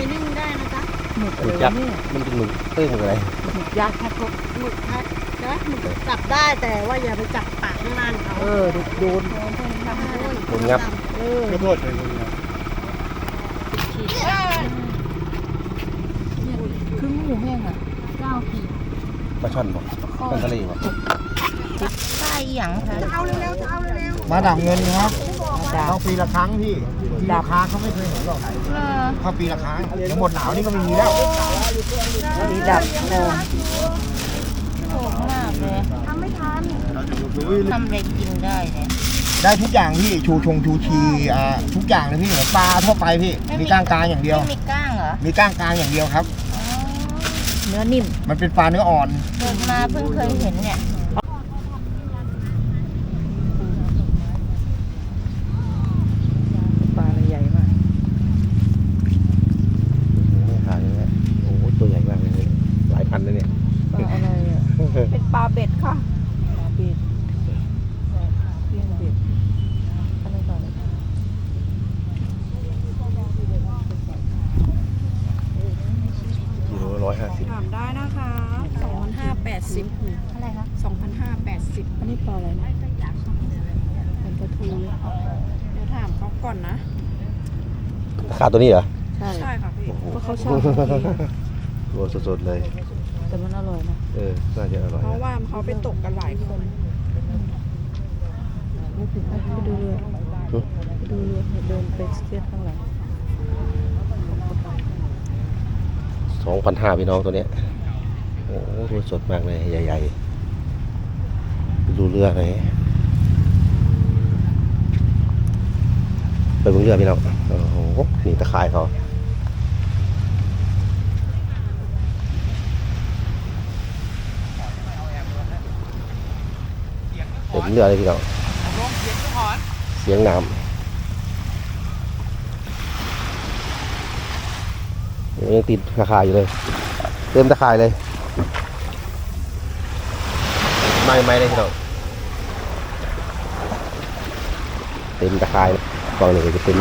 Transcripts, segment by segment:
ไปนึ่งได้นะจ๊ะหมึกหอะไรมึกยักษ์เนี่ยมันเป็นหมึกเอ้ยหมึกอะไรหมึกยักษ์ถ้าพบหมึกพัดนะหมึกจับได้แต่ว่าอย่าไปจับปากข้างล่างเขาเออโดนหมึกงับเออขอโทษเลยมึงนะครึ่งหมูแห้งอะเก้าขีดปลาช่อนบอกปลาทะเลบอกปลาหยังค่ะเอาเร็วๆจะเอาเร็วมาดับเงินครับ ดาต้วองปีละครั้งพี่ที่ราคาเขาไม่เคยเห็นหรอกถ้าปีละครั้งเดี๋ยวหมดหนาวนี่ก็ไม่มีแล้วดีดับโงโหดมากเลยๆทำไม่ทันทำอะไรกินได้เนี่ยได้ทุกอย่างพี่ชูชงชูชีอ่าทุกอย่างเลยพี่เหมือนปลาทั่วไปพี่มีก้างกลางอย่างเดียว ไม่มีก้างเหรอมีก้างกลางอย่างเดียวครับ อ๋อเนื้อนิ่มมันเป็นปลาเนื้ออ่อน เกิดมาเพิ่งเคยเห็นเนี่ยปลาใหญ่มาก ไม่ขายเลยนะโอ้โหตัวใหญ่มากเลยหลายพันเลยเนี่ย ปลาอะไรอะ เป็นปลาเบ็ดค่ะ ปลาเบ็ดเลี้ยงเบ็ดอะไรก่อนเลย กิโลร้อยห้าสิบ ถามได้นะคะ2,580 อะไรคะ 2,580 อันนี้ปลาอะไรนะเป็นปลาทู เดี๋ยวถามเขาก่อนนะ ราคาตัวนี้เหรอใช่ ใช่ค่ะพี่เพราะเขาชอบกินโลสดๆเลย แต่มันอร่อยนะเออ น่าจะอร่อยเพราะว่าเขาไปตกกันหลายคนไม่ผิดไปดูเรือไปดูเรือเดินไปเทียบข้างหลังสองพันห้าพี่น้องตัวเนี้ย โอ้โหตัวสดมากเลย ใหญ่ๆไปดูเรือหน่อย ไปเบิ่งเรือพี่น้องโอ้โหนี่ตะข่ายเขาเต็มเรือเลยพี่น้องเสียงน้ำยังติดตะข่ายอยู่เลย เต็มตะข่ายเลยไม่ไม่เลยพี่น้องเต็มตะข่าย เลยกองหนึ่งก็จะเป็น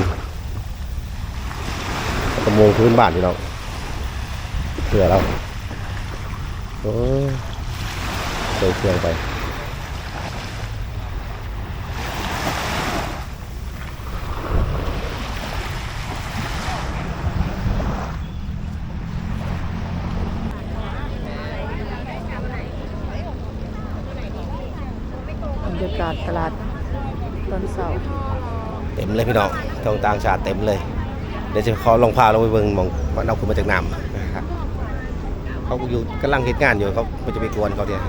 ประมงพื้นบ้านพี่น้องเสือเราโอ้ยใส่เครื่องไปบรรยากาศตลาดตอนเสาร์ เต็ มเลยพี่น้องทองต่างชาติเต็มเลย เดี๋ยวจะขอลองพาเราไปเบิ่งมองว่าเราคุณมาจากน้ำนะครับเขาอยู่กำลังเหตุงานอยู่เขาจะไปกวนเขาเนี่ย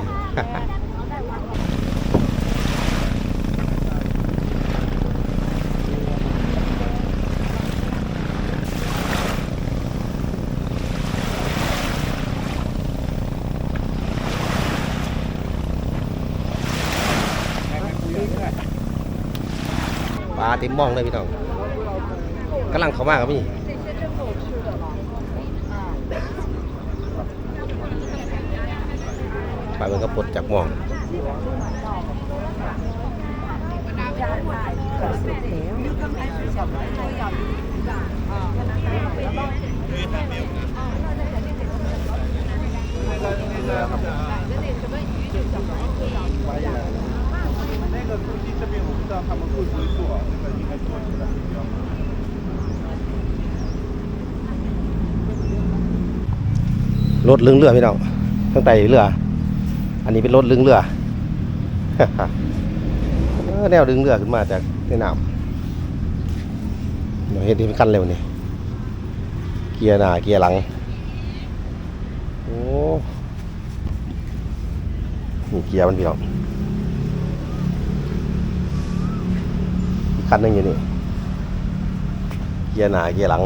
เต็มมองเลยพี่น้องกำลังเขามากครับพี่ปลามันก็ปลดจากมอง那个估计这边我不知道他们会不会做，这个应该做起来比较。 รถลึงเรือพี่น้องตั้งแต่เรือ อันนี้เป็นรถลึงเรือ เออแนวดึงเรือขึ้นมาจากในน้ำเดี๋ยวเห็นที่เป็นคันเร็วนี่เกียร์หน้าเกียร์หลัง โอ้นี่เกียร์มันพี่น้อง คันนึงอยู่นี่เกียร์หน้าเกียร์หลัง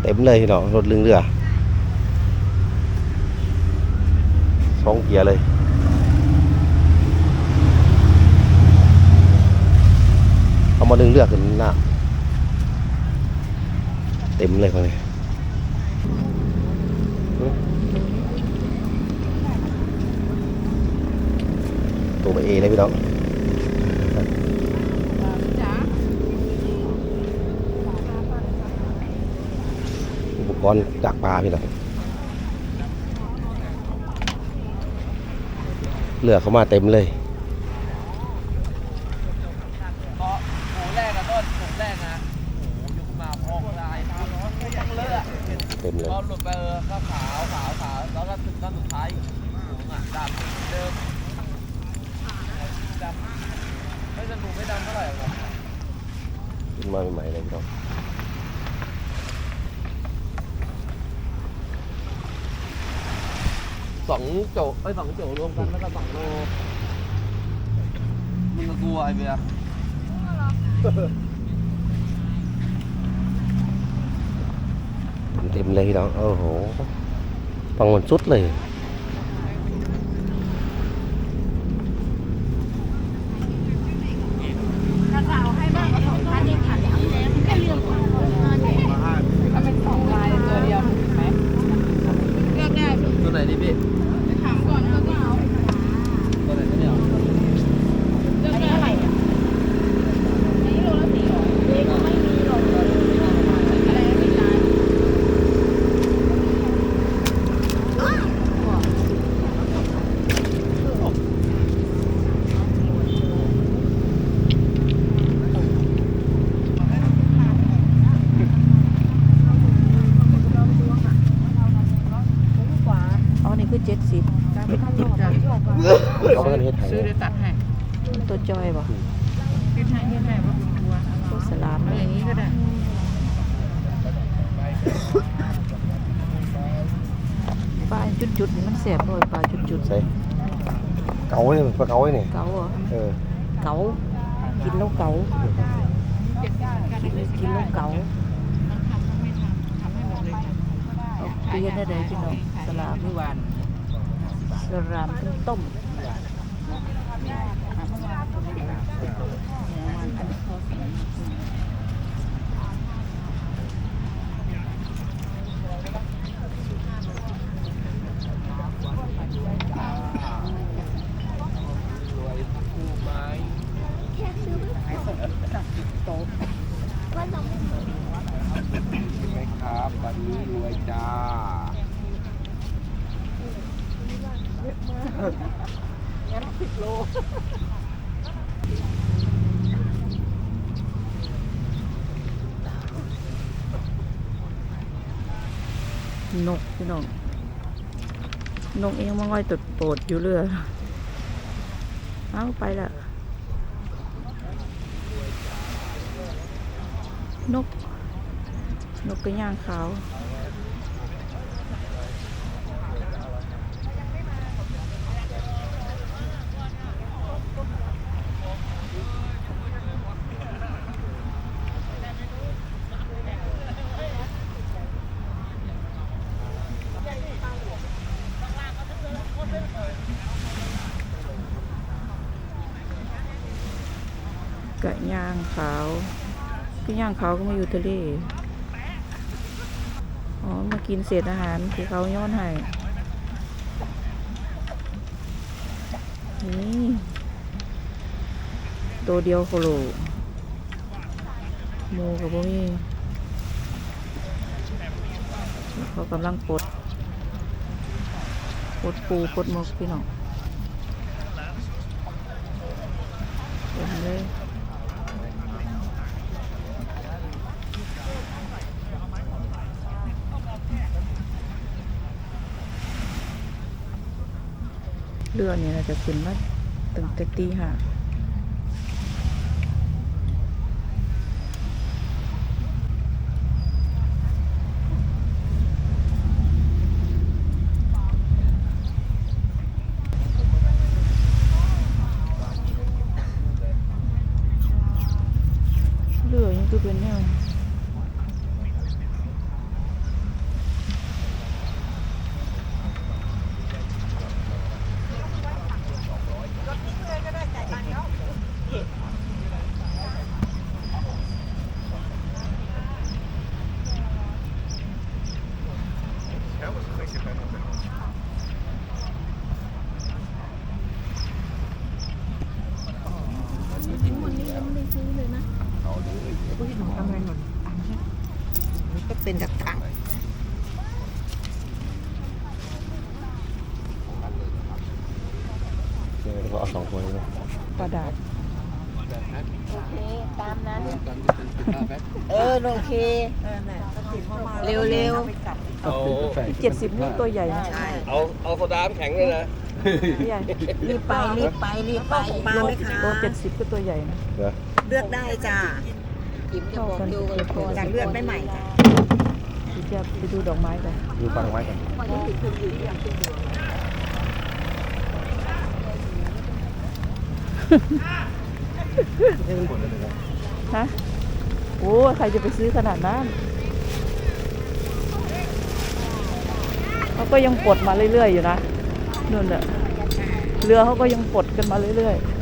เต็มเลยพี่น้องรถลึงเรือสองเกียร์เลยเอามาดึงเลือขึ้นหน้าเต็มเลยคนนี้ตัวเอเลยพี่น้อง กรณ์ดักปลาพี่น้องเรือเข้ามาเต็มเลยเพราะหมูแรกอะต้นหมูแรกนะหมูยกมาพองลายตาร้อนไม่ยังเลอะเต็มเลยพอหลุดไปเออก็ขาวขาวขาวแล้วก็ถึงต้นสุดท้ายหมูอะดำเดิมดำไม่จะหมูไม่ดำเท่าไหร่หรอกขึ้นมาใหม่ๆเลยพี่น้อง สองโจไอ้ยสองโจรวมกันแล้วก็สองโลมึงก็กลัวไอ้เบียร์เต็มเลยพี่น้องโอ้โหฟังมันสุดเลย ถ้าเราให้มากกว่าสองพันนี่ขาดแล้วแค่เรื่องของเงินเนี่ย ถ้าเป็นสองลายตัวเดียวไหม เลือกได้ ตัวไหนดีพี่ ถามก่อนแล้วก็เอา ตัวไหนตัวเดียว เลือกได้อะไรเนี่ยอันนี้โลละสี่ร้อยเด็กไม่มีหรอกอะไรไม่ได้ อ๋อ นี่คือเจ็ดสิบ เขาก็เฮ็ดให้ ซื้อได้ตัดให้ ตัวจอยบ่ เฮ็ดให้เฮ็ดให้ว่าคุณกลัว ตัวสลาม เอาอย่างนี้ก็ได้ ปลาจุดๆนี่มันแสบเลยปลาจุด ใส่เก๋าเลยปลาเก๋าเลยเนี่ย ๆเก๋าเหรอ เออ เก๋ากินแล้วเก๋ากินแล้วเก๋าเอาเปลี่ยนได้เลย พี่น้องสลามเมื่อวานสลามต้มต้มไหมครับวันนี้รวยจ้า นกพี่น้อง นกเองมันง่อยตดโปดอยู่เรือเอาไปละนก นกกระย่างขาว กระย่างขาว กระย่างขาก็มาอยู่ทะเลอ๋อ มากินเศษอาหารที่เขาย้อนให้นี่ตัวเดียวโคโลหมูกับพวกนี้เขากำลังปลดปลดปูปลดมกพี่น้องเต็มเลย เรือนี่ยจะขึ้นมาตั้งแต่ตีห้า เค เร็วเร็วเอาเจ็ดสิบนี่ตัวใหญ่นะเอาเอาโซดาน้ำแข็งเลยนะ ใหญ่รีบไปรีบไปรีบไปมาไหมคะ ตัวเจ็ดสิบก็ตัวใหญ่นะเดี๋ยวเลือกได้จ้าจิ๋มจะบอกดูกันก่อนอยากเลือกได้ใหม่จ้ะเดี๋ยวจะไปดูดอกไม้กันดูฟังไว้กันฮะโอ้ใครจะไปซื้อขนาดนั้นเขาก็ยังปลดมาเรื่อยๆอยู่นะนู่นน่ะเรือเขาก็ยังปลดกันมาเรื่อยๆ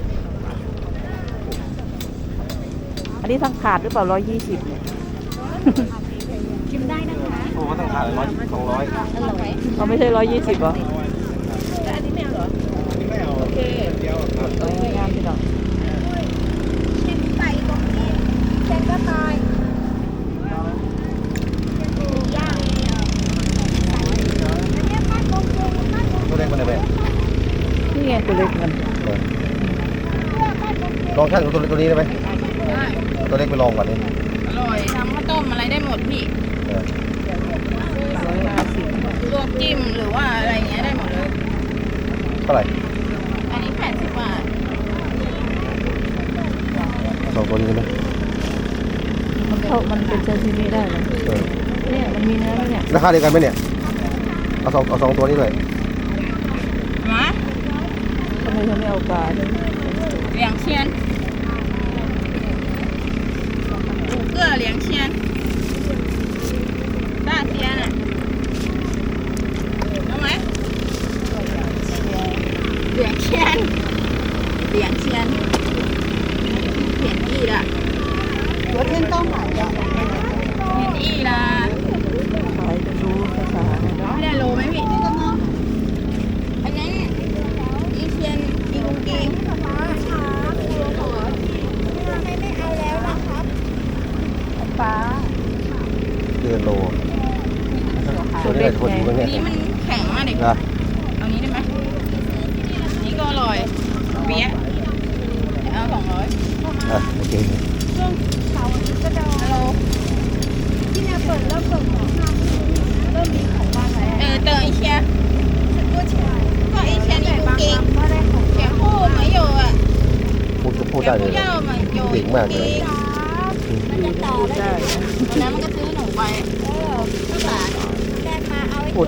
อันนี้ทั้งขาดหรือเปล่าร้อยยี่สิบเนี่ยโอ้ก็ต้องทานร้อยสองร้อยเขาไม่ใช่ร้อยยี่สิบเหรออันนี้ไม่เอาเหรอโอเคเอองามพี่น้อง ชิมไก่ตรงนี้เชนก็ตาย ตัวเล็กมันได้ไหม นี่ไงตัวเล็กมัน ล องชั่งตัวเล็กตัวนี้ได้ไหมตัวเล็กไปลองก่อนดิอร่อยทำข้าวต้มอะไรได้หมดพี่เออร้อยห้าสิบลวกจิ้มหรือว่าอะไรเงี้ยได้หมดเลย เท่าไหร่อันนี้แปดสิบบาทสองตัวนี้ได้ไหมมันเข้ามันเป็นซาซิมิได้เหรอเออเนี่ยมันมีเนื้อไหมเนี่ยราคาเดียวกันไหมเนี่ยเอาสองเอาสองตัวนี้เลยมาทำไมเขาไม่เอาปลาด้วยเหลียงเชียน เกลื ya. Sí,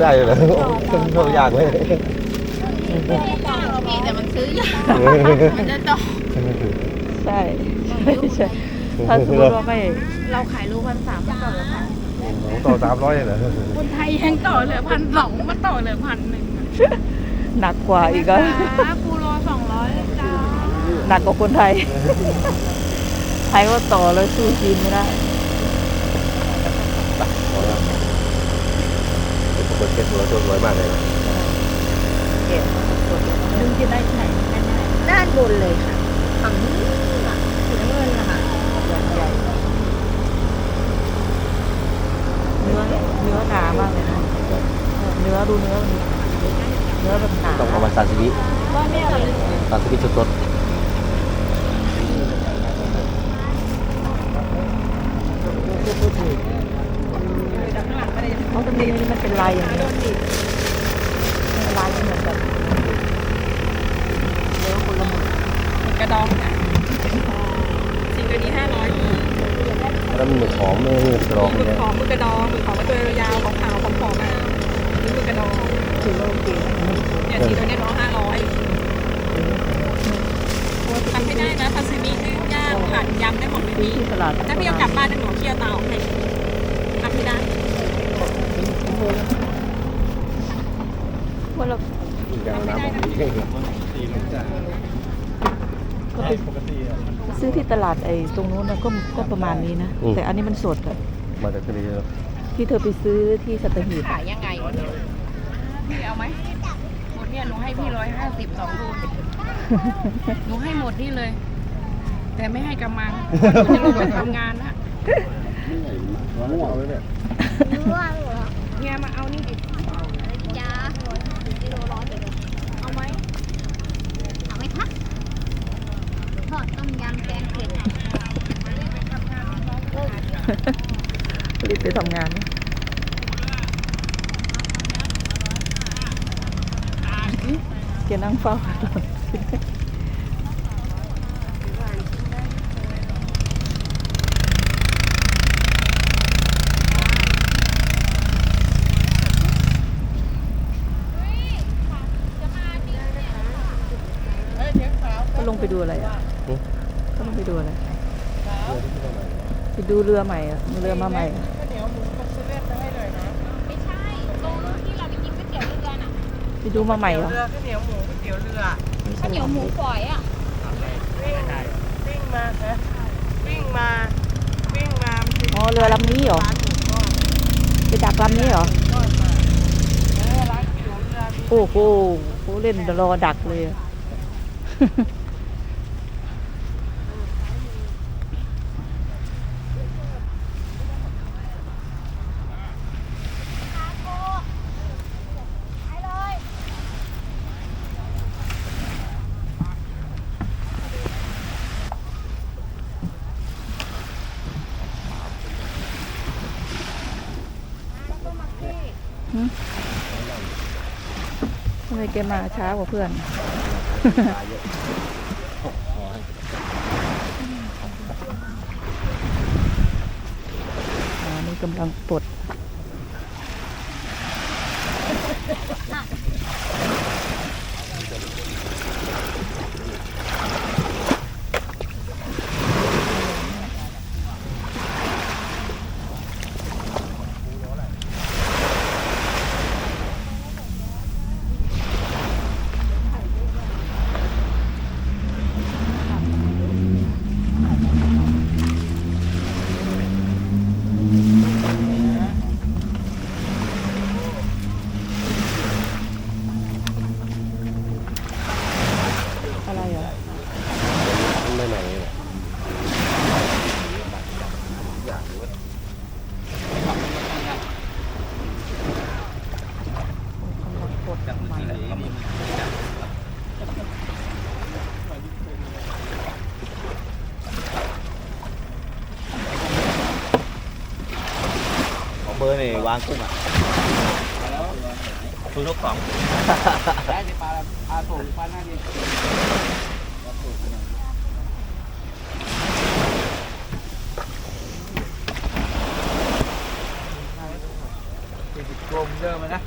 ได้เลยเหรอโอ้เป็นตัวยากเลยพี่แต่มันซื้อยากมันจะต้องใช่ใช่ถ้าสมมติว่าไม่เราขายลูกพันสามมาต่อเลยพันโอ้โหต่อสามร้อยเลยเหรอคนไทยยังต่อเหลือพันสองมาต่อเหลือพันหนึ่งหนักกว่าอีกอะจ้าปูโรสองร้อยจ้าหนักกว่าคนไทย ไทยว่าต่อแล้วสู้จีนไม่ได้ เปิดเพชรสวยตัวสวยมากเลยนะเก็บสดๆนึงจะได้ที่ไหนแน่ๆด้านบนเลยค่ะฝั่งนี้น่ะสีน้ำเงินนะคะใหญ่เนื้อเนื้อหนามากเลยนะเนื้อดูเนื้อมันเนื้อแบบหนาต้องเอามาซาซิมิซาซิมิสดเพราะตรงนี้มันเป็น ลายอย่างนี้ลายเหมือนแบบเนื้อคนละหมดกระดองจ้ะสิ่งตัวนี้ห้าร้อยแล้วมันเหมือนหอมไม่ไม่กรองมือเนี่ยขอมือกระดองมือขอมาตัวยาวของขาวของผอมอะนี่มือกระดองถือว่าโอเคเนี่ยทีตัวนี้ร้อยห้าร้อยทำให้ได้นะซาซิมินึ่งย่างผัดยำได้หมดเลยซื้อพี่ถ้าพี่เอากลับบ้านจะหนูเคลียร์เตาให้ทำให้ได้ ว่าเราอีกอย่างน้ำบอกอีก็ไปซื้อที่ตลาดไอ้ตรงนู้นนะก็ก็ประมาณนี้นะ แต่อันนี้มันสดอะมาจากทะเลเลยที่เธอไปซื้อที่สัตหีบขายยังไงพี่เอาไหมหมดเนี่ยหนูให้พี่ร้อยห้าสิบสองลูกหนูให้หมดนี่เลย แต่ไม่ให้กำมังหนูจะลงไปทำงานละเอาไว้เนี่ยเนี่ยมาเอานี่ดิจ้ากิโลร้อยเอาไหมเอาไหมคะทอดต้มยำแกงเผ็ดรีบไปทำงานนะแกนั่งเฝ้า ก็ลงไป ดูอะไรอะหึก็ลงไปดูอะไร ไปดูเรือใหม่อะเรือมาใหม่อะไม่ใช่ตรงที่เราไปกินก๋วยเตี๋ยวเรือน่ะไปดูมาใหม่เหรอ เรือข้าวเหนียวหมูก๋วยเตี๋ยวเรือข้าวเหนียวหมูฝอยอะวิ่งวิ่งมาฮะวิ่งมาวิ่งมามันถึงอ๋อเรือลำนี้เหรอ ร้านหมูทอดไปดักลำนี้เหรอ ทอดมาเออร้านก๋วยเตี๋ยวเรือมีโอ้โหโหเล่นรอดักเลยอะ ทำไมแกมาช้ากว่าเพื่อนอันนี่กำลังปลด อะไรเหรอ ไม่ใหม่เลย กำลังปลดใหม่ ข อร์นี่วางกุ้งอะคุณลูกสองได้สิปลาอาถูกปลาหน้าดีกลมเดิมนะ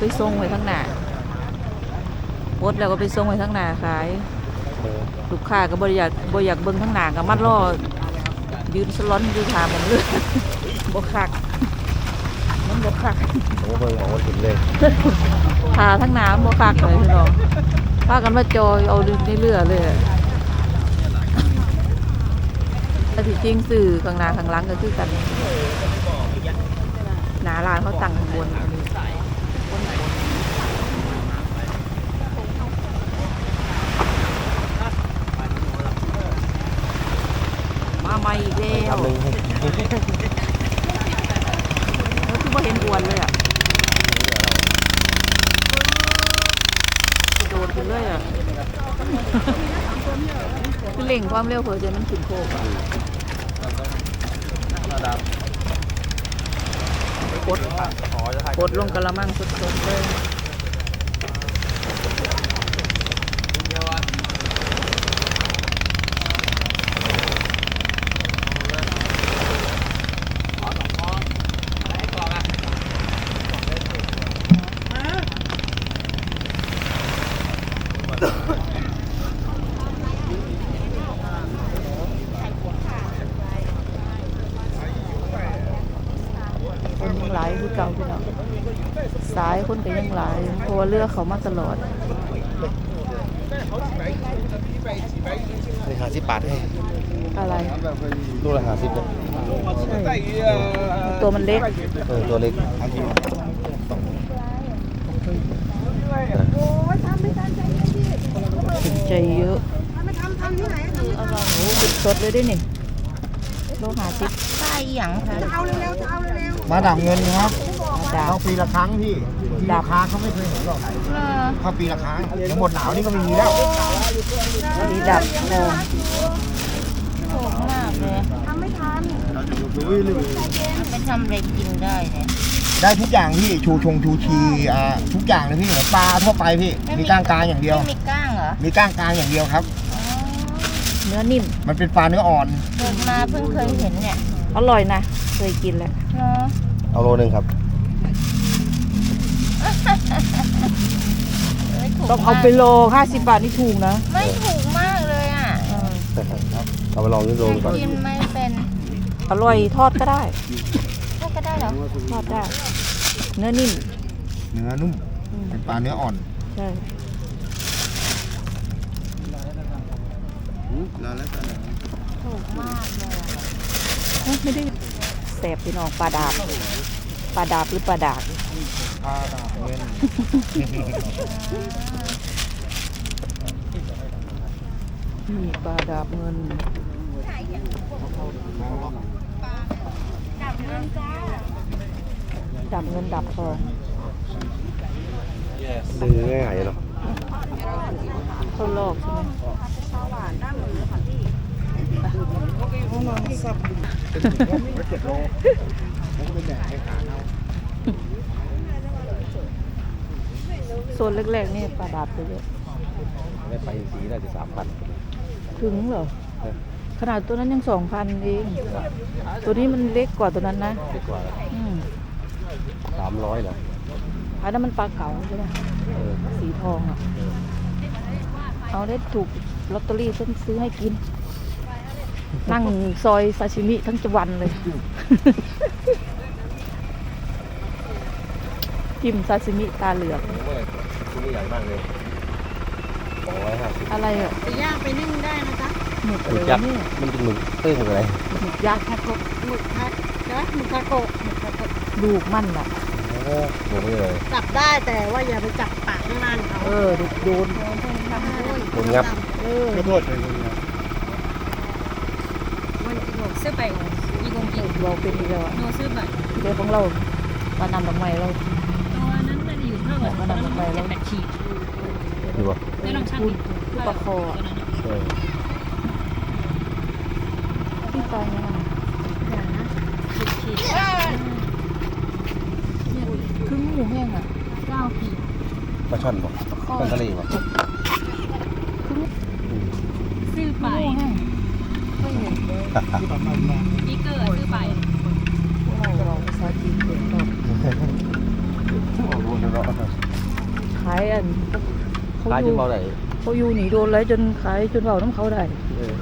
ไปส่งไว้ทั้งหน้าโพดแล้วก็ไปส่งไว้ทั้งหน้าขาย ลูกค้าก็บ่อยากบ่อยากเบิ่งทั้งหน้าก็มัดรอยืนสล้อนอยู่ถามมันเลยบ่คักมันบ่คักผมก็เบิ่งหมองว่าถึงเลยทาทั้งน้ำบ่คักเลยพี่น้องพากันมาจอยเอาในเรือเลยอะแต่ที่จริงสื่อข้างหน้าข้างหลังก็คือกันหนาลานเขาตั้งข้างบนอันนี้ มาม่อีกแล้วหนึ่งให้แล้วคือบ่าเห็นอวนเลยอะโดดไปเลยอะคือเร่งความเร็วเผื่อจะมันขึ้นโคกอะกดกดลงกระมังสุดๆเลย คนยังหลายคือเก่าพี่น้องสายคนก็ยังหลายเพราะ ว่าเรือเขามาตลอดนี่หาสิบบาทให้อะไรลูกละหาสิบเลยใช่ตัวมันเล็กเออตัวเล็กถึงใจเยอะมาทำทำที่ไหนทำอร่อยโอ้สุดสดเลยด้วยนี่โลหะสิบ ป้ายหยังค่ะจะเอาเร็วๆจะเอาเร็วมาดับเงินครับดาต้อบงปีละครั้งพี่ที่ดับลูกค้าเขาไม่เคยเห็นหรอกๆเออเข้าปีละครั้งเดี๋ยวหมดหนาวนี่ก็ไม่มีแล้วดีดับโลถูกมากเลยทำไม่ทันไปทำอะไรกินได้เนี่ยได้ทุกอย่างพี่ชูชงชูชีอ่าทุกอย่างเลยพี่เหมือนปลาทั่วไปพี่มีก้างกลางอย่างเดียว ไม่มีก้างเหรอมีก้างกลางอย่างเดียวครับ อ๋อเนื้อนิ่มมันเป็นปลาเนื้ออ่อน เกิดมาเพิ่งเคยเห็นเนี่ย อร่อยนะ เคยกินแล้วเนาะเอาโลหนึ่งครับไม่ถูกต้องเอาไปโล50บาทนี่ถูกนะไม่ถูกมากเลยอะเออเอาไปลองดูดูก่อนกินไม่เป็นอร่อยทอดก็ได้ก็ก็ได้เหรอทอดได้ เนื้อนิ่มเนื้อนุ่ม อืมเป็นปลาเนื้ออ่อนใช่ถูกมากเลยอะเอ้ย ไม่ได้แสบพี่น้องปลาดาบปลาดาบหรือปลาดาบปลาดาบเงินนี่ปลาดาบเงินดับเงินจ้าดับเงินดับทองดึงง่ายๆเนาะเขาลอกใช่ไหม เจ็ดโลแล้วก็ไปแดกให้ขาเอาโซนแรกๆนี่ปลาดาบตัวเยอะได้ไปสีได้จะสามพันถึงเหรอ ขนาดตัวนั้นยังสองพันเอง ตัวนี้มันเล็กกว่าตัวนั้นนะดีกว่าอืมสามร้อยเหรออันนั้นมันปลาเก๋าใช่ไหมเออสีทองอะ เอาได้ถูกลอตเตอรี่ฉันซื้อให้กิน นั่งซอยซาชิมิทั้งจวันเลยจิ้มซาชิมิตาเหลือกโอ้ยชิ้นนี้ใหญ่มากเลยสองร้อยห้าสิบอะไรอะไปย่างไปนึ่งได้นะจ๊ะหมึกหอะไรมึกยัวะกษ์เนี่ยมันเป็นหมึกตื้นหมึกอะไรหมึกยักษ์หมึกคัดนะหมึกคาโกะหมึกคาโกะลูกมันอะโอ้โหไม่เลยจับได้แต่ว่าอย่าไปจับปากข้างล่างเขาเออเดี๋ยวโดนทำด้วยคนงับเออขอโทษเลย คุณครับซื้อไปอีกงอีกเราเป็นอีกแล้วอะโนซื้อไปเรื่องของเรามานำดอกไม้เราตัวนั้นมันอยู่เท่าไหร่มาตอนนำดนั้อนกไม้เจ็เราดแปดขีดดูป่ะได้ลองชั่งพูดิดพูดประคออะเออที่ไปนะขีดขีดคือหมูแห้งอะเก้าขีดปลาช่อนป่ะช่อนทะเลป่ะอืม ซื้อไป หมูแห้งไม่เห็ มีเกอร์ซื้อไปเราใช้จีนเป็นดอกขายอันเขายอจนยู่เบาไหนเขาอยู่หนีโดนไรจนขายจนเบาน้ำเขาได้เออ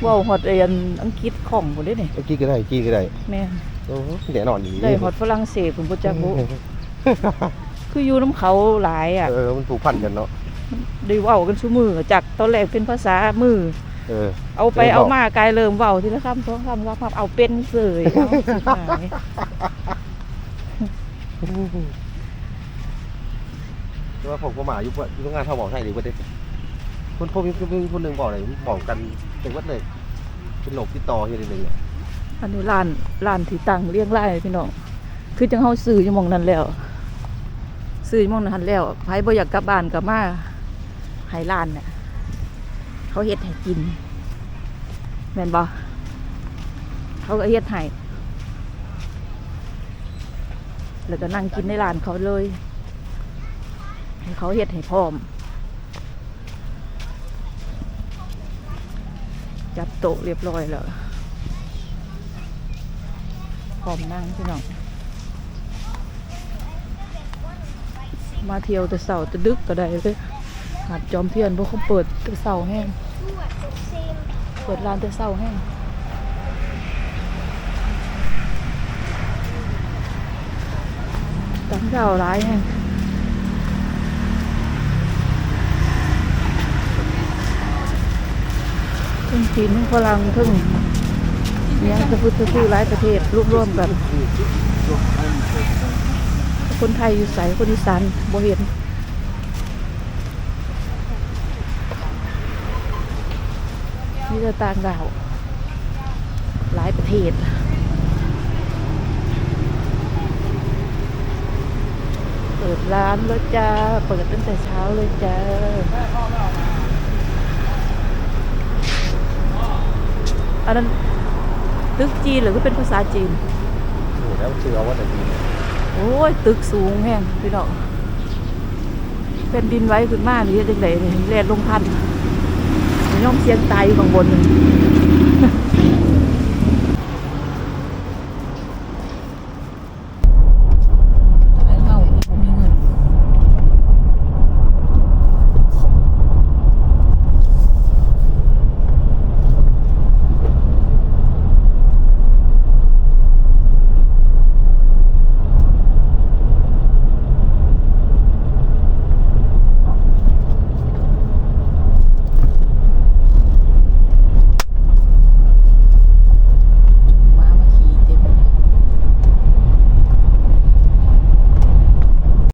เว่าฮอดเรียนอังกฤษของหมดเลยนี่เอากี้ก็ได้กีก็ได้แม่นโอ้แน่นอนดีได้ฮอดฝรั่งเศสผมบ่จักบ่คืออยู่น้ำเขาหลายอะเออมันผูกพันกันเนาะได้ว้ากันซุมือจากตอนแรกเป็นภาษามือ เออ เอาไปเริ่มเอาเว้ามมากลายเริ่มเว้าทีละคำสองคำว่าคำเอาเป็นเสยเอาสิหายแต่ว่าผมก็มาอยู่เพื่อนอยู่โรงงานเขาบอกให้ดีกว่าเด้คนพบมีคนหนึ่งบอกเลยบอกกันเป็นวัดเลยเป็นโรคติดต่ออย่างหนึ่งเนี่ยอันนี้ร้านร้านที่ตั้งเรียงรายพี่น้อง คือจังเฮาซื้ออยู่หมองนั้นแล้ว ซื้ออยู่หมองนั้นแล้วไผบ่อยากกลับบ้านก็มาให้ร้านน่ะ เขาเฮ็ดให้กินแม่นบ่เขาก็เฮ็ดให้แล้วก็นั่งกินในร้านเขาเลยให้เขาเฮ็ดให้พร้อม จัดโต๊ะเรียบร้อยแล้วพร้อมนั่งพี่น้องมาเที่ยวแต่เสาร์แต่ดึกก็ได้เลยหาดจอมเทียนเพราะเขาเปิดแต่เสาร์แห้ง เปิดร้านแต่เสาร์แห้งตั้งเสาร้ายแห้งทั้งจีนทั้งฝรั่งทั้งเนี่ยจะพูดจะพูดหลายประเทศร่วบรวมกัน คนไทยอยู่ใสคนอีสานบ่เห็น มีแต่ต่างดาว หลายประเทศเปิดร้านแล้วจ้า เปิดตั้งแต่เช้าเลยจ้าอันนั้นตึกจีนหรือก็เป็นภาษาจีนโอ้แล้วชื่อเอาว่าแต่ดีโอ้ย ตึกสูงแห้งพี่น้องเป็นดินไว้ขึ้นมานี่เด็กๆนี่แลนลงพัน ย่อมเสียงตายอยู่ข้างบน